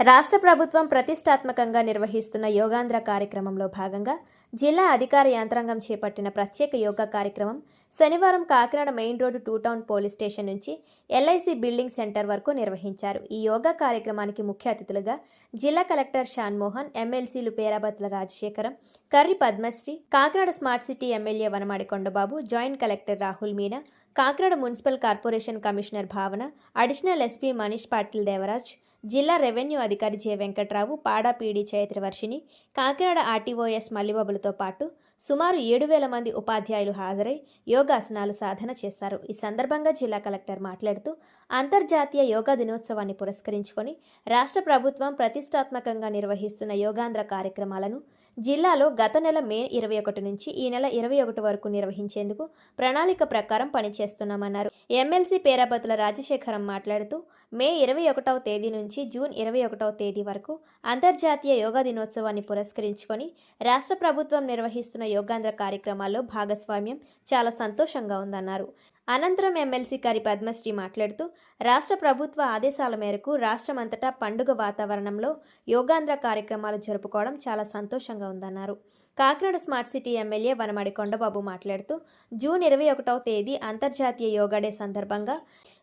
రాష్ట్ర ప్రభుత్వం ప్రతిష్టాత్మకంగా నిర్వహిస్తున్న యోగాంధ్ర కార్యక్రమంలో భాగంగా జిల్లా అధికార యంత్రాంగం చేపట్టిన ప్రత్యేక యోగా కార్యక్రమం శనివారం Kakinada main road two town police station నుంచి ఎల్ఐసి బిల్డింగ్ సెంటర్ వరకు నిర్వహించారు. ఈ యోగా కార్యక్రమానికి ముఖ్య అతిథులుగా జిల్లా కలెక్టర్ షాన్మోహన్ ఎమ్మెల్సీలు Perabathula Rajasekharam Karri Padmasri Kakinada smart city MLA Vanamadi Kondababu joint collector Rahul Meena Kakinada municipal corporation commissioner Bhavana additional SP Manish Patil Devaraj జిల్లా రెవెన్యూ అధికారి జె వెంకట్రావు పాడాపీడి చైత్రవర్షిని కాకినాడ ఆర్టీఓఎస్ మల్లిబాబులతో పాటు సుమారు ఏడు వేల మంది ఉపాధ్యాయులు హాజరై యోగాసనాలు సాధన చేస్తారు. ఈ సందర్భంగా జిల్లా కలెక్టర్ మాట్లాడుతూ అంతర్జాతీయ యోగా దినోత్సవాన్ని పురస్కరించుకొని రాష్ట్ర ప్రభుత్వం ప్రతిష్టాత్మకంగా నిర్వహిస్తున్న యోగాంధ్ర కార్యక్రమాలను జిల్లాలో గత నెల మే ఇరవై ఒకటి నుంచి ఈ నెల ఇరవై ఒకటి వరకు నిర్వహించేందుకు ప్రణాళిక ప్రకారం పనిచేస్తున్నామన్నారు. ఎమ్మెల్సీ పేరాబతుల రాజశేఖరం మాట్లాడుతూ మే ఇరవై ఒకటవ తేదీ నుంచి జూన్ ఇరవై ఒకటవ తేదీ వరకు అంతర్జాతీయ యోగా దినోత్సవాన్ని పురస్కరించుకొని రాష్ట్ర ప్రభుత్వం నిర్వహిస్తున్న యోగాంధ్ర కార్యక్రమాల్లో భాగస్వామ్యం చాలా సంతోషంగా ఉందన్నారు. అనంతరం ఎమ్మెల్సీ కరి పద్మశ్రీ మాట్లాడుతూ రాష్ట్ర ప్రభుత్వ ఆదేశాల మేరకు రాష్ట్రమంతటా పండుగ వాతావరణంలో యోగాంధ్ర కార్యక్రమాలు జరుపుకోవడం చాలా సంతోషంగా ఉందన్నారు. Kakinada smart city MLA Vanamadi Kondababu మాట్లాడుతూ జూన్ ఇరవై ఒకటవ తేదీ అంతర్జాతీయ యోగా డే సందర్భంగా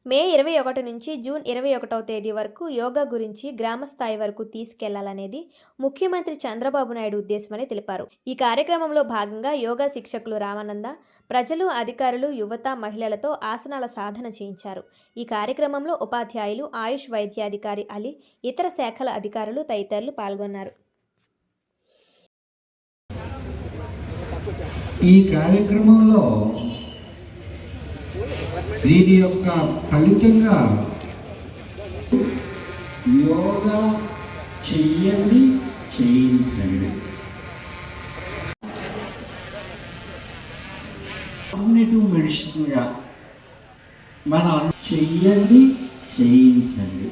మే ఇరవై ఒకటి నుంచి జూన్ ఇరవై ఒకటవ తేదీ వరకు యోగా గురించి గ్రామ స్థాయి వరకు తీసుకెళ్ళాలనేది ముఖ్యమంత్రి చంద్రబాబు నాయుడు ఉద్దేశమని తెలిపారు. ఈ కార్యక్రమంలో భాగంగా యోగా శిక్షకులు రామానంద ప్రజలు అధికారులు యువత మహిళలతో ఆసనాల సాధన చేయించారు. ఈ కార్యక్రమంలో ఉపాధ్యాయులు ఆయుష్ వైద్యాధికారి అలీ ఇతర శాఖల అధికారులు తదితరులు పాల్గొన్నారు. ఈ కార్యక్రమంలో దీని యొక్క ఫలితంగా యోగా చెయ్యండి చేయించండి. కాగ్నేటివ్ మెడిసిన్గా మనం చెయ్యండి చేయించండి.